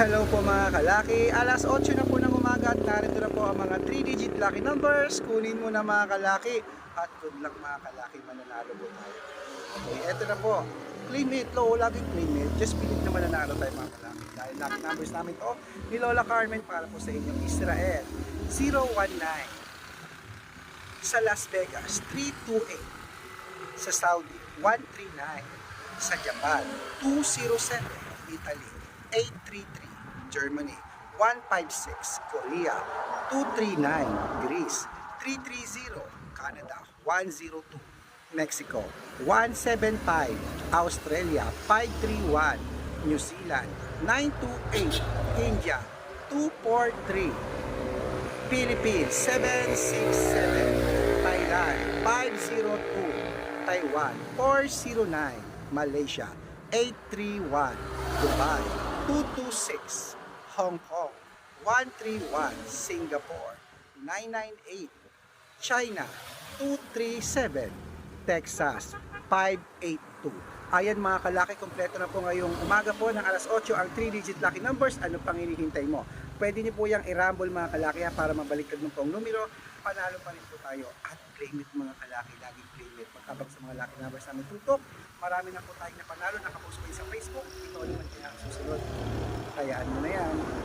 Hello po mga kalaki. Alas 8 na po ng umaga at narito na po ang mga 3-digit lucky numbers. Kunin mo na mga kalaki. At good luck mga kalaki. Mananalo po tayo. Okay, eto na po. Claim it. Low, laging claim it. Just believe na mananalo tayo mga kalaki. Dahil lucky numbers namin to ni Lola Carmen para po sa inyong Israel. 019. Sa Las Vegas, 328. Sa Saudi, 139. Sa Japan, 207. Italy, 833 Germany. 156 Korea. 239 Greece. 330 Canada. 102 Mexico. 175 Australia. 531 New Zealand. 928 India. 243 Philippines. 767 Thailand. 502 Taiwan. 409 Malaysia. 831 Dubai. 226 Hong Kong 131 Singapore 998 China 237 Texas 582 Ayan mga kalaki, kompleto na po ngayong umaga po ng alas 8 ang 3-digit lucky numbers. Ano pang hinihintay mo? Pwede niyo po yung i-rumble mga kalaki para mabaliktad mo po ang numero. Panalo pa rin po tayo at claim it mga kalaki. Laging claim it. Pagkabag sa mga lucky numbers namin tutok, marami na po tayong napanalo. Nakapost po yun sa Facebook. Ito naman kaya susunod. Kayaan mo na yan.